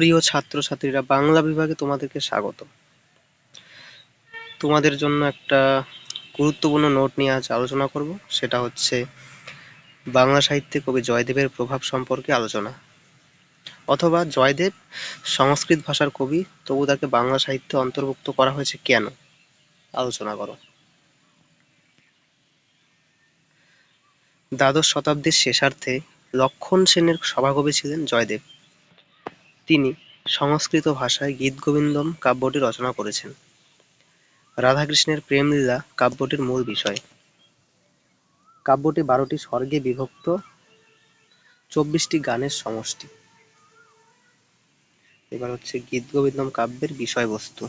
প্রিয় ছাত্রছাত্রীরা, বাংলা বিভাগে তোমাদেরকে স্বাগত। তোমাদের জন্য একটা গুরুত্বপূর্ণ নোট নিয়ে আজ আলোচনা করব। সেটা হচ্ছে বাংলা সাহিত্যে কবি জয়দেবের প্রভাব সম্পর্কে আলোচনা। অথবা জয়দেব সংস্কৃত ভাষার কবি, তবু তাকে বাংলা সাহিত্যে অন্তর্ভুক্ত করা হয়েছে কেন? আলোচনা করো। দ্বাদশ শতাব্দীর শেষার্ধে লক্ষণ সেনের সভাকবি ছিলেন জয়দেব। তিনি সংস্কৃত ভাষায় গীতগোবিন্দম কাব্যটি রচনা করেছেন। রাধাকৃষ্ণের প্রেমলীলা কাব্যটির মূল বিষয়। কাব্যটি বারোটি স্বর্গে বিভক্ত, চব্বিশটি গানের সমষ্টি। এবার হচ্ছে গীতগোবিন্দম কাব্যের বিষয়বস্তু।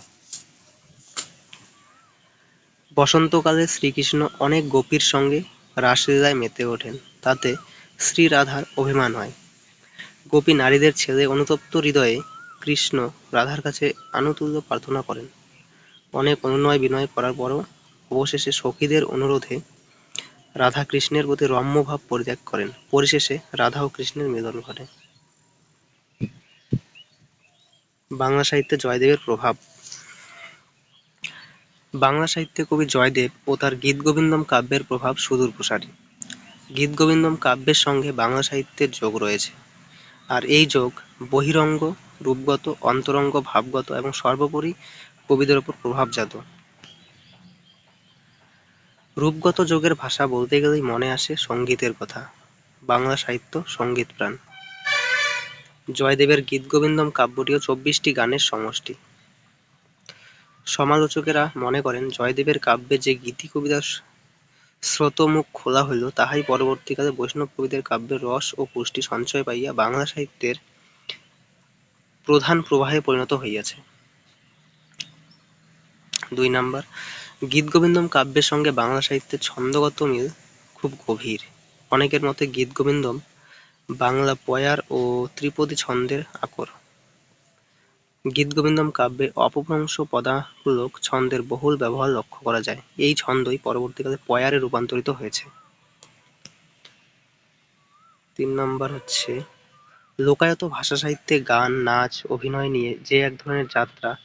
বসন্তকালে শ্রীকৃষ্ণ অনেক গোপীর সঙ্গে রাসলীলায় মেতে ওঠেন। তাতে শ্রী রাধার অভিমান হয়। গোপী নারীদের ছেলে অনুতপ্ত হৃদয়ে কৃষ্ণ রাধার কাছে আনুতুল্য প্রার্থনা করেন। অনেক অনুনয় বিনয় করার পরও অবশেষে সখীদের অনুরোধে রাধা কৃষ্ণের প্রতি রম্যভাব পরিত্যাগ করেন। পরিশেষে রাধা ও কৃষ্ণের মিলন ঘটে। বাংলা সাহিত্যে জয়দেবের প্রভাব। বাংলা সাহিত্যে কবি জয়দেব ও তার গীত গোবিন্দম কাব্যের প্রভাব সুদূর প্রসারী গীত গোবিন্দম কাব্যের সঙ্গে বাংলা সাহিত্যের যোগ রয়েছে। আর এই যোগ বহিরঙ্গ, রূপগত, অন্তরঙ্গ, ভাবগত এবং সর্বোপরি কবিদের ওপর প্রভাবজাত। রূপগত যোগের ভাষা বলতে গেলেই মনে আসে সঙ্গীতের কথা। বাংলা সাহিত্য সংগীত প্রাণ। জয়দেবের গীতগোবিন্দম কাব্যটিও চব্বিশটি গানের সমষ্টি। সমালোচকেরা মনে করেন জয়দেবের কাব্যে যে গীতি কবিতার স্রোতমুখ খোলা হইল, তাহাই পরবর্তীকালে বৈষ্ণব কবিদের কাব্যের রস ও পুষ্টি সঞ্চয় পাইয়া বাংলা সাহিত্যের প্রধান প্রবাহে পরিণত হইয়াছে। দুই নাম্বার গীতগোবিন্দম কাব্যের সঙ্গে বাংলা সাহিত্যের ছন্দগত মিল খুব গভীর। অনেকের মতে গীতগোবিন্দম বাংলা পয়ার ও ত্রিপদী ছন্দের আকর। গীতগোবিন্দম কাব্যে অপভ্রংশ পদামূলক ছন্দের বহুল ব্যবহার লক্ষ্য করা যায়। এই ছন্দই পরবর্তীকালে পয়ারে রূপান্তরিত হয়েছে। তিন নম্বর হচ্ছে, লোকায়ত ভাষা সাহিত্যে গান, নাচ, অভিনয় নিয়ে যে এক ধরনের যাত্রা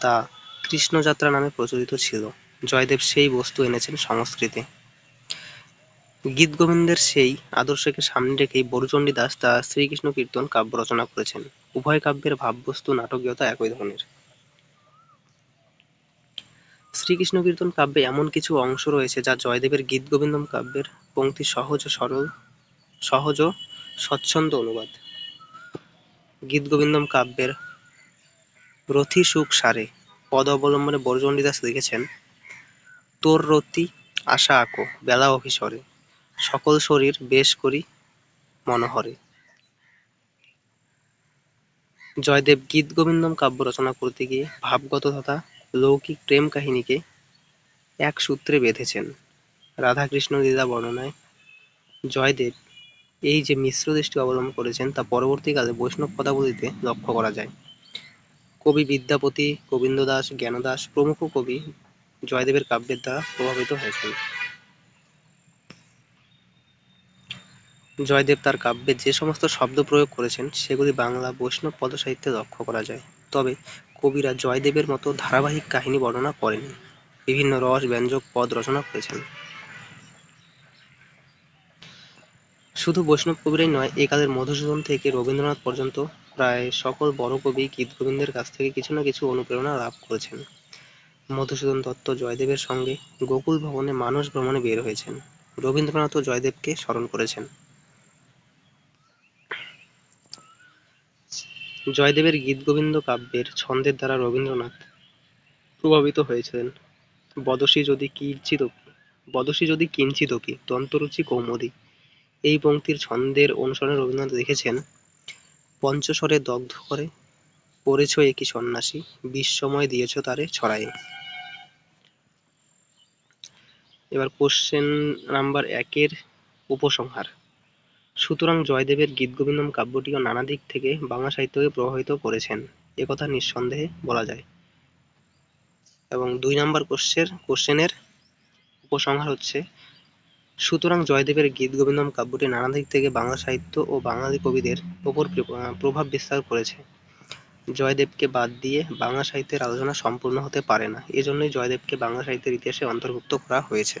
তা কৃষ্ণযাত্রা নামে প্রচলিত ছিল। জয়দেব সেই বস্তু এনেছেন সংস্কৃতে। গীত গোবিন্দের সেই আদর্শকে সামনে রেখেই বরুচণ্ডী দাস তা শ্রীকৃষ্ণ কীর্তন কাব্য রচনা করেছেন। উভয় কাব্যের ভাববস্তু, নাটকীয়তা একই ধরনের। শ্রীকৃষ্ণ কীর্তন কাব্যে এমন কিছু অংশ রয়েছে যা জয়দেবের গীত গোবিন্দম কাব্যের পংক্তি সহজ ও সরল, সহজ ও স্বচ্ছন্দ অনুবাদ। গীত গোবিন্দম কাব্যের রথি সুখ সারে, পদ অবলম্বনে বরচণ্ডী দাস লিখেছেন, তোর রতি আশা আঁকো বেলা অভিসরে সকল শরীর বেশ করি মনোহরে। জয়দেব গীত গোবিন্দম কাব্য রচনা করতে গিয়ে ভাবগত তথা লৌকিক প্রেম কাহিনীকে এক সূত্রে বেঁধেছেন। রাধাকৃষ্ণ লীলা বর্ণনায় জয়দেব এই যে মিশ্র দৃষ্টি অবলম্বন করেছেন তা পরবর্তীকালে বৈষ্ণব পদাবলিতে লক্ষ্য করা যায়। কবি বিদ্যাপতি গোবিন্দ দাস জ্ঞানদাস প্রমুখ কবি জয়দেবের কাব্যের দ্বারা প্রভাবিত হয়েছেন। জয়দেব তার কাব্যে যে সমস্ত শব্দ প্রয়োগ করেছেন, সেগুলি বাংলা বৈষ্ণব পদসাহিত্যে লক্ষ্য করা যায়। তবে কবিরা জয়দেবের মতো ধারাবাহিক কাহিনী বর্ণনা করেনি বিভিন্ন রস, ব্যঞ্জক, পদ রচনা করেছেন। শুধু বৈষ্ণব কবিরাই নয়, একালের মধুসূদন থেকে রবীন্দ্রনাথ পর্যন্ত প্রায় সকল বড় কবি গীতগোবিন্দের কাছ থেকে কিছু না কিছু অনুপ্রেরণা লাভ করেছেন। মধুসূদন দত্ত জয়দেবের সঙ্গে গোকুল ভবনে মানস ভ্রমণে বের হয়েছেন। রবীন্দ্রনাথও জয়দেবকে স্মরণ করেছেন। জয়দেবের গীতগোবিন্দ কাব্যের ছন্দের দ্বারা রবীন্দ্রনাথ প্রভাবিত হয়েছিলেন। বদসী যদি কিঞ্চিদপি বদসী যদি কিঞ্চিদপি দন্তরুচি কৌমুদী। এই পংক্তির ছন্দের অনুসরণে রবীন্দ্রনাথ লিখেছেন, পঞ্চস্বরে দগ্ধ করে পড়েছ একই সন্ন্যাসী, বিশ্বময় দিয়েছ তারে ছড়ায়ে। এবার কোশ্চেন নাম্বার একের উপসংহার। সুতরাং জয়দেবের গীতগোবিন্দম কাব্যটিও নানা দিক থেকে বাংলা সাহিত্যকে প্রভাবিত করেছেন একথা নিঃসন্দেহে বলা যায় এবং দুই নাম্বার কোশ্চের, কোশ্চেনের উপসংহার হচ্ছে, সুতরাং জয়দেবের গীতগোবিন্দম কাব্যটি নানা দিক থেকে বাংলা সাহিত্য ও বাঙালি কবিদের ওপর প্রভাব বিস্তার করেছে জয়দেবকে বাদ দিয়ে বাংলা সাহিত্যের আলোচনা সম্পূর্ণ হতে পারে না। এজন্যই জয়দেবকে বাংলা সাহিত্যের ইতিহাসে অন্তর্ভুক্ত করা হয়েছে।